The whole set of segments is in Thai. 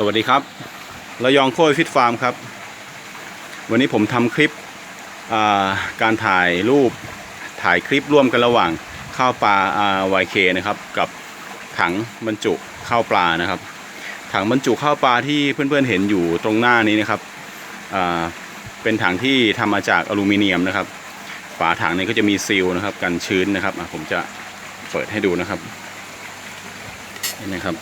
สวัสดีครับระยองโค้ยฟิตฟาร์มครับ วันนี้ผมทำคลิปาการถ่ายรูปถ่ายคลิปร่วมกันระหว่างข้าวปลาวายเคนะครับ กับถังบรรจุข้าวปลานะครับ ถังบรรจุข้าวปลาที่เพื่อนๆเห็นอยู่ตรงหน้านี้นะครับเป็นถังที่ทำมาจากอลูมิเนียมนะครับ ฝาถังนี้ก็จะมีซีลนะครับกันชื้นนะครับผมจะเปิดให้ดูนะครับนี่นะครับ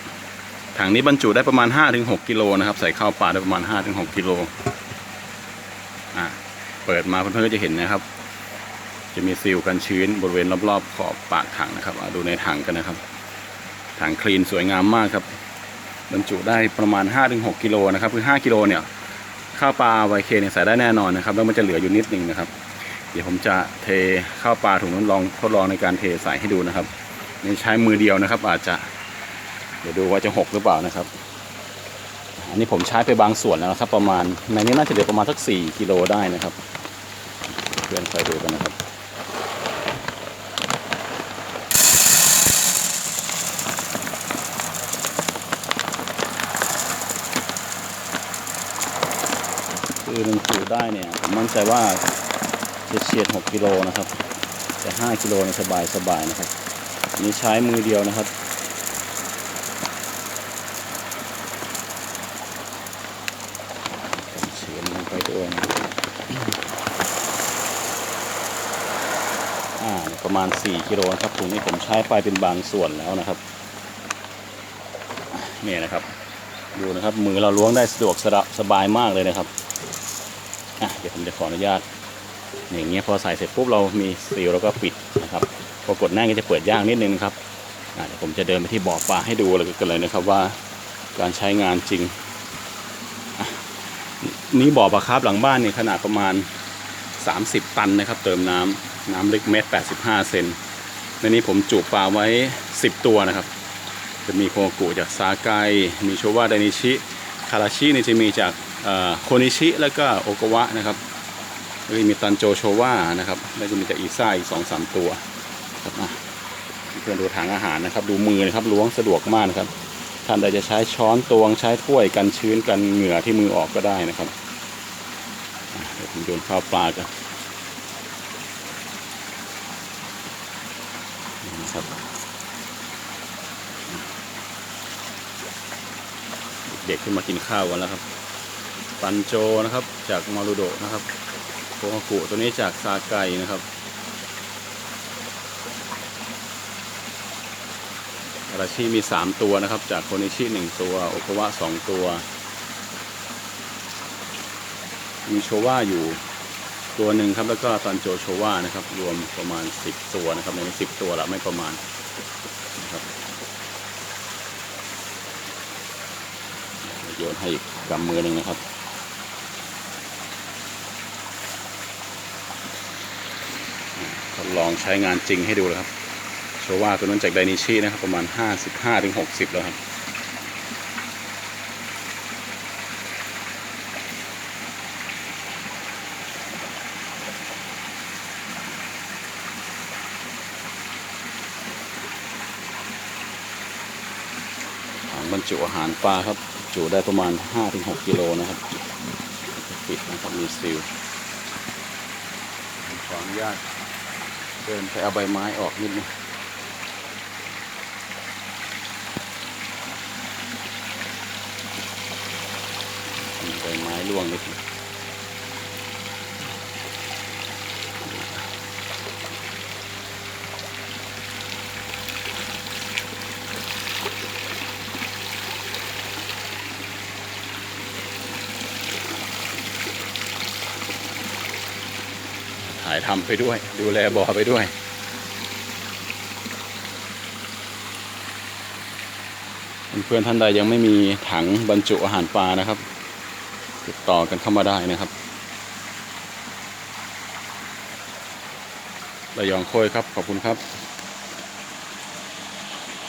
ถังนี้บรรจุได้ประมาณ 5-6กิโลนะครับใส่ข้าวปลาได้ประมาณ 5-6กิโลอะเปิดมาเพื่อนๆก็จะเห็นนะครับ จะมีซีลกันชื้นบริเวณรอบๆขอบปากถังนะครับดูในถังกันนะครับ ถังคลีนสวยงามมากครับ บรรจุได้ประมาณ 5-6กิโลนะครับคือ 5กิโลเนี่ยข้าวปลาไวเคเนี่ยใส่ได้แน่นอนนะครับแล้วมันจะเหลืออยู่นิดนึงนะครับ เดี๋ยวผมจะเทข้าวปลาถุงนั้นลองทดลองในการเทใส่ให้ดูนะครับนี่ใช้มือเดียวนะครับ อาจจะ เดี๋ยวดูว่าจะหกหรือเปล่านะครับ อันนี้ผมใช้ไปบางส่วนแล้วนะครับ ประมาณในนี้น่าจะเหลือประมาณสักสี่กิโลได้นะครับ เพื่อนคอยดูกันนะครับคือมันจูได้เนี่ยผมมั่นใจว่าจะเฉียดหกกิโลนะครับ แต่ห้ากิโลเนี่ยสบายสบายนะครับอันนี้ใช้มือเดียวนะครับ เฉียนลงไปด้วยนะ อ่าประมาณ 4 กิโลนะครับถุงนี้ผมใช้ไปเป็นบางส่วนแล้วนะครับนี่นะครับ ดูนะครับมือเราล้วงได้สะดวกสะดวกสบายมากเลยนะครับอะเดี๋ยวผมจะขออนุญาตอย่างเงี้ยพอใส่เสร็จปุ๊บเรามีซีลแล้วก็ปิดนะครับพอกดแน่นก็จะเปิดยากนิดนึงครับอะเดี๋ยวผมจะเดินไปที่บ่อปลาให้ดูเลยกันเลยนะครับว่าการใช้งานจริง นี่บ่อปลาคาร์ฟหลังบ้านเนี่ยขนาดประมาณ 30 ตันนะครับ เติมน้ำน้ำลึกเมตร85 เซนในนี้ผมจุปลาไว้ 10 ตัวนะครับ จะมีโคกุจากซาไกมีโชวาไดนิชิ คาราชิเนี่ยจะมีจากโคนิชิแล้วก็โอกวะนะครับแล้วมีตันโจโชวานะครับแล้วก็มีจากอีซ่าอีก2-3ตัวครับอะเพื่อนดูถังอาหารนะครับ ดูมือนะครับล้วงสะดวกมากนะครับท่านใดจะใช้ช้อนตวงใช้ถ้วยกันชื้นกันเหงื่อที่มือออกก็ได้นะครับ เดี๋ยวผมโยนข้าวปลากันนะครับเด็กขึ้นมากินข้าวกันแล้วครับ ปันโจนะครับจากมารุโดนะครับโคฮากุตัวนี้จากซาไกนะครับราชิมี 3 ตัวนะครับ จากโคนิชิ1ตัว โอควะ2ตัว มีโชว่าอยู่ตัวหนึ่งครับ แล้วก็ตันโจโชว่านะครับ รวมประมาณ 10 ตัวนะครับ ในนี้10ตัวละไม่ประมาณนะครับโยนให้อีกกำมือหนึ่งนะครับทดลองใช้งานจริงให้ดูเลยครับโชว่าตัวนั้นจากไดนิชินะครับ ประมาณ 55ถึง60 แล้วครับ บรรจุอาหารปลาครับจุได้ประมาณ 5-6 กิโลนะครับปิดนะครับมีซิลขออนุญาตเดินไปเอาใบไม้ออกนิดนึงใบไม้ร่วงนิดนึง ถ่ายทำไปด้วย ดูแลบ่อไปด้วย เพื่อนท่านใดยังไม่มีถังบรรจุอาหารปลานะครับ ติดต่อกันเข้ามาได้นะครับระยองโคยครับ ขอบคุณครับ